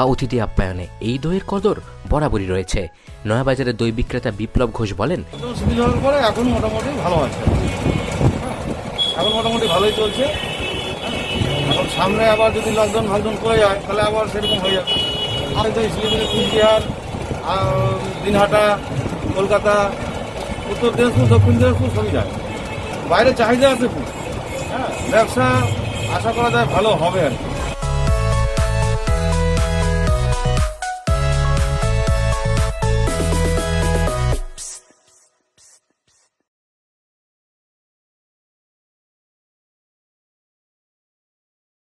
বা অতিথি আপ্যায়নে এই দইয়ের কদর বরাবরই রয়েছে। নয়াবাজারের দই বিক্রেতা বিপ্লব ঘোষ বলেন এখন মোটামুটি ভালো আছে। এখন মোটামুটি ভালোই চলছে। এখন সামনে আবার যদি লকডাউন ফকডাউন করে যায়, তাহলে আবার সেরকম হয়ে যাবে। আর তো শিলিগুড়ি কুচবিহার দিনহাটা, কলকাতা, উত্তর দিনাজপুর, দক্ষিণ দিনাজপুর সবই যায়। বাইরে চাহিদা আছে খুব। হ্যাঁ ব্যবসা আশা করা যায় ভালো হবে আর কি।